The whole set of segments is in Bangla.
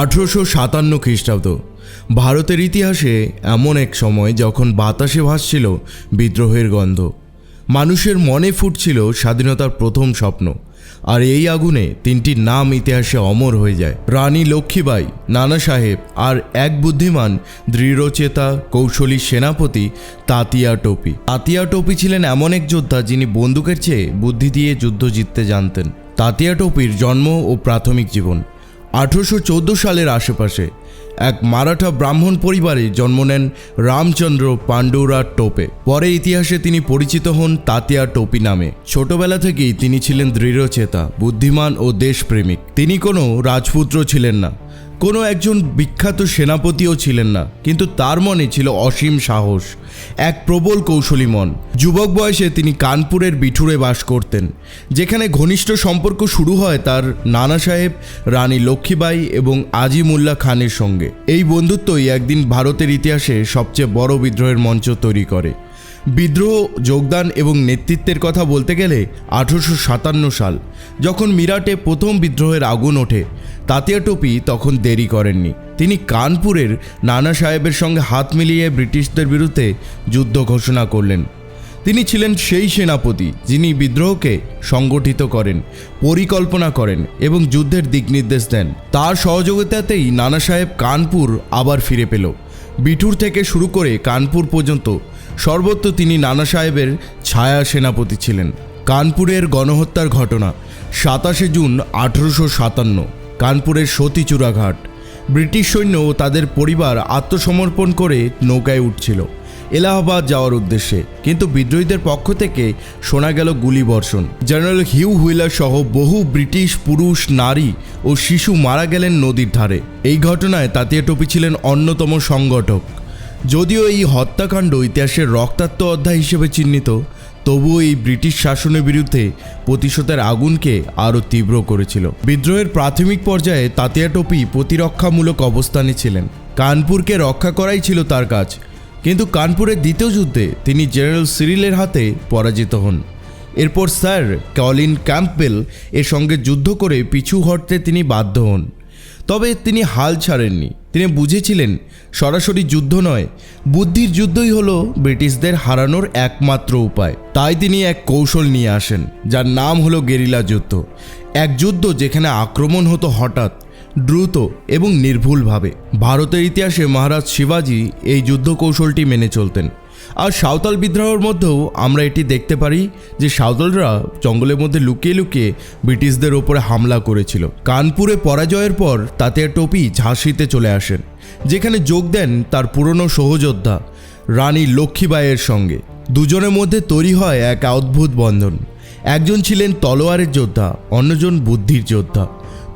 আঠেরোশো সাতান্ন খ্রিস্টাব্দ। ভারতের ইতিহাসে এমন এক সময় যখন বাতাসে ভাসছিল বিদ্রোহের গন্ধ, মানুষের মনে ফুটছিল স্বাধীনতার প্রথম স্বপ্ন, আর এই আগুনে তিনটি নাম ইতিহাসে অমর হয়ে যায়। রানী লক্ষ্মীবাই, নানা সাহেব আর এক বুদ্ধিমান, দৃঢ়চেতা, কৌশলী সেনাপতি তাতিয়া টোপি। তাতিয়া টোপি ছিলেন এমন এক যোদ্ধা যিনি বন্দুকের চেয়ে বুদ্ধি দিয়ে যুদ্ধ জিততে জানতেন। তাতিয়া টোপির জন্ম ও প্রাথমিক জীবন। আঠেরোশো চোদ্দ সালের আশেপাশে এক মারাঠা ব্রাহ্মণ পরিবারে জন্ম নেন রামচন্দ্র পাণ্ডুরা টোপে। পরে ইতিহাসে তিনি পরিচিত হন তাতিয়া টোপি নামে। ছোটবেলা থেকেই তিনি ছিলেন দৃঢ়চেতা, বুদ্ধিমান ও দেশপ্রেমিক। তিনি কোনো রাজপুত্র ছিলেন না। কোনো একজন বিখ্যাত সেনাপতিও ছিলেন না, কিন্তু তার মনে ছিল অসীম সাহস, এক প্রবল কৌশলী মন। যুবক বয়সে তিনি কানপুরের বিঠুরে বাস করতেন, যেখানে ঘনিষ্ঠ সম্পর্ক শুরু হয় তার নানা সাহেব, রানী লক্ষ্মীবাই এবং আজিমুল্লাহ খানের সঙ্গে। এই বন্ধুত্বই একদিন ভারতের ইতিহাসে সবচেয়ে বড় বিদ্রোহের মঞ্চ তৈরি করে। বিদ্রোহ, যোগদান এবং নেতৃত্বের কথা বলতে গেলে আঠেরোশো সাতান্ন সাল, যখন মিরাটে প্রথম বিদ্রোহের আগুন ওঠে। তাতিয়া টোপি তখন দেরি করেননি। তিনি কানপুরের নানা সাহেবের সঙ্গে হাত মিলিয়ে ব্রিটিশদের বিরুদ্ধে যুদ্ধ ঘোষণা করলেন। তিনি ছিলেন সেই সেনাপতি যিনি বিদ্রোহকে সংগঠিত করেন, পরিকল্পনা করেন এবং যুদ্ধের দিক নির্দেশ দেন। তার সহযোগিতাতেই নানা সাহেব কানপুর আবার ফিরে পেল। বিঠুর থেকে শুরু করে কানপুর পর্যন্ত সর্বত্র তিনি নানা সাহেবের ছায়া সেনাপতি ছিলেন। কানপুরের গণহত্যার ঘটনা, সাতাশে জুন আঠেরোশো সাতান্ন, কানপুরের সতীচূড়াঘাট। ব্রিটিশ সৈন্য ও তাদের পরিবার আত্মসমর্পণ করে নৌকায় উঠছিল। এলাহাবাদ যাওয়ার উদ্দেশ্যে। কিন্তু বিদ্রোহীদের পক্ষ থেকে শোনা গেল গুলিবর্ষণ। জেনারেল হিউ হুইলার সহ বহু ব্রিটিশ পুরুষ, নারী ও শিশু মারা গেলেন নদীর ধারে। এই ঘটনায় তাতিয়া টোপি ছিলেন অন্যতম সংগঠক। যদিও এই হত্যাকাণ্ড ইতিহাসের রক্তাক্ত অধ্যায় হিসেবে চিহ্নিত, তবুও এই ব্রিটিশ শাসনের বিরুদ্ধে প্রতিশোধের আগুনকে আরও তীব্র করেছিল। বিদ্রোহের প্রাথমিক পর্যায়ে তাতিয়া টোপি প্রতিরক্ষামূলক অবস্থানে ছিলেন। কানপুরকে রক্ষা করাই ছিল তার কাজ। কিন্তু কানপুরের দ্বিতীয় যুদ্ধে তিনি জেনারেল সিরিলের হাতে পরাজিত হন। এরপর স্যার কলিন ক্যাম্পবেল এর সঙ্গে যুদ্ধ করে পিছু হটতে তিনি বাধ্য হন। তবে তিনি হাল ছাড়েননি। তিনি বুঝেছিলেন, সরাসরি যুদ্ধ নয়, বুদ্ধির যুদ্ধই হলো ব্রিটিশদের হারানোর একমাত্র উপায়। তাই তিনি এক কৌশল নিয়ে আসেন, যার নাম হলো গেরিলা যুদ্ধ। এক যুদ্ধ যেখানে আক্রমণ হতো হঠাৎ দ্রুত এবং নির্ভুলভাবে। ভারতের ইতিহাসে মহারাজ শিবাজি এই যুদ্ধ কৌশলটি মেনে চলতেন। আর সাঁওতাল বিদ্রোহের মধ্যেও আমরা এটি দেখতে পারি যে সাঁওতালরা জঙ্গলের মধ্যে লুকিয়ে লুকিয়ে ব্রিটিশদের ওপরে হামলা করেছিল। কানপুরে পরাজয়ের পর তাতে টোপি ঝাঁসিতে চলে আসেন, যেখানে যোগ দেন তার পুরনো সহযোদ্ধা রানী লক্ষ্মীবাইয়ের সঙ্গে। দুজনের মধ্যে তৈরি হয় এক অদ্ভুত বন্ধন। একজন ছিলেন তলোয়ারের যোদ্ধা, অন্যজন বুদ্ধির যোদ্ধা।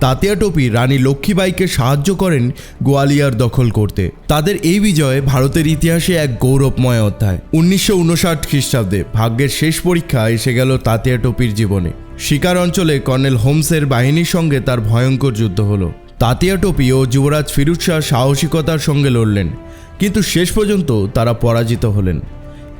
তাতিয়া টোপি রানী লক্ষ্মীবাইকে সাহায্য করেন গোয়ালিয়র দখল করতে। তাদের এই বিজয় ভারতের ইতিহাসে এক গৌরবময় অধ্যায়। উনিশশো উনষাট খ্রিস্টাব্দে ভাগ্যের শেষ পরীক্ষা এসে গেল তাতিয়া টোপির জীবনে। শিকার অঞ্চলে কর্নেল হোমসের বাহিনীর সঙ্গে তার ভয়ঙ্কর যুদ্ধ হলো। তাতিয়া টোপি ও যুবরাজ ফিরুজ শাহ সাহসিকতার সঙ্গে লড়লেন, কিন্তু শেষ পর্যন্ত তারা পরাজিত হলেন।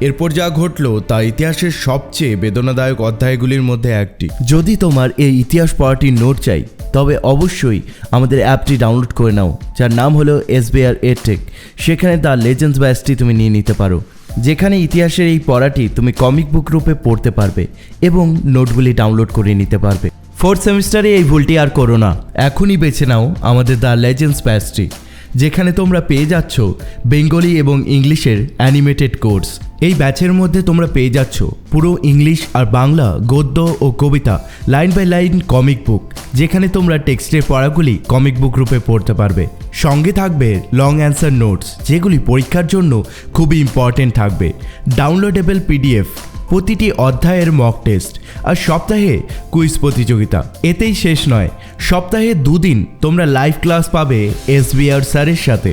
এরপর যা ঘটল তা ইতিহাসের সবচেয়ে বেদনাদায়ক অধ্যায়গুলির মধ্যে একটি। যদি তোমার এই ইতিহাস পড়াটির নোট চাই তবে অবশ্যই আমাদের অ্যাপটি ডাউনলোড করে নাও, যার নাম হলো এসবিআর এটেক সেখানে তার লেজেন্ডস ব্যাচটি তুমি নিয়ে নিতে পারো, যেখানে ইতিহাসের এই পড়াটি তুমি কমিক বুক রূপে পড়তে পারবে এবং নোটগুলি ডাউনলোড করে নিতে পারবে। ফোর্থ সেমিস্টারে এই ভুলটি আর করো না। এখনই বেছে নাও আমাদের দ্য লেজেন্ডস ব্যাচটি, যেখানে তোমরা পেয়ে যাচ্ছ বেঙ্গলি এবং ইংলিশের অ্যানিমেটেড কোর্স। এই ব্যাচের মধ্যে তোমরা পেয়ে যাচ্ছ পুরো ইংলিশ আর বাংলা, গদ্য ও কবিতা, line by line comic book যেখানে তোমরা টেক্সটের পড়াগুলি কমিক বুক রূপে পড়তে পারবে। সঙ্গে থাকবে লং অ্যান্সার নোটস যেগুলি পরীক্ষার জন্য খুবই ইম্পর্টেন্ট থাকবে। ডাউনলোডেবল পিডিএফ প্রতিটি অধ্যায়ের মক টেস্ট আর সপ্তাহে কুইজ প্রতিযোগিতা। এতেই শেষ নয়, সপ্তাহে দুদিন তোমরা লাইভ ক্লাস পাবে এস এসবিআর স্যারের সাথে।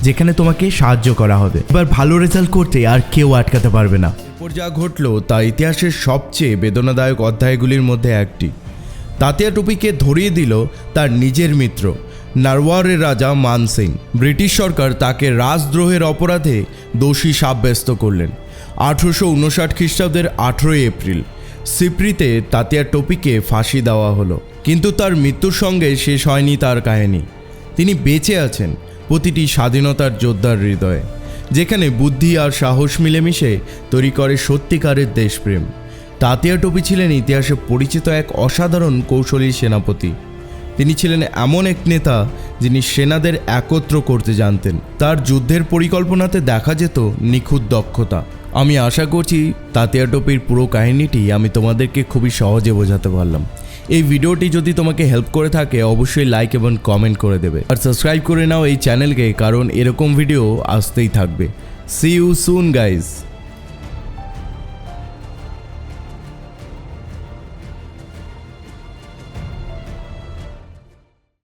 যেখানে তোমাকে সাহায্য করা হবে। এবার ভালো রেজাল্ট করতে আর কেউ আটকাতে পারবে না। এরপর যা ঘটল তা ইতিহাসের সবচেয়ে বেদনাদায়ক অধ্যায়গুলির মধ্যে একটি। তাতিয়া টুপিকে ধরিয়ে দিল তার নিজের মিত্র, নারওয়ারের রাজা মান সিং। ব্রিটিশ সরকার তাকে রাজদ্রোহের অপরাধে দোষী সাব্যস্ত করলেন। আঠেরোশো উনষাট খ্রিস্টাব্দের আঠেরোই এপ্রিল, সিপ্রিতে তাতিয়া টপিকে ফাঁসি দেওয়া হলো। কিন্তু তার মৃত্যুর সঙ্গে শেষ হয়নি তার কাহিনী। তিনি বেঁচে আছেন প্রতিটি স্বাধীনতার যোদ্ধার হৃদয়ে, যেখানে বুদ্ধি আর সাহস মিলেমিশে তৈরি করে সত্যিকারের দেশপ্রেম। তাতিয়া টপি ছিলেন ইতিহাসে পরিচিত এক অসাধারণ কৌশলী সেনাপতি। তিনি ছিলেন এমন এক নেতা যিনি সেনাদের একত্র করতে জানতেন। তার যুদ্ধের পরিকল্পনাতে দেখা যেত নিখুঁত দক্ষতা। আমি আশা করছি তাতিয়া টপির পুরো কাহিনীটি আমি তোমাদেরকে খুবই সহজে বোঝাতে পারলাম। এই ভিডিওটি যদি তোমাকে হেল্প করে থাকে, অবশ্যই লাইক এবং কমেন্ট করে দেবে। আর সাবস্ক্রাইব করে নাও এই চ্যানেলকে কারণ এরকম ভিডিও আসতেই থাকবে। C you soon guys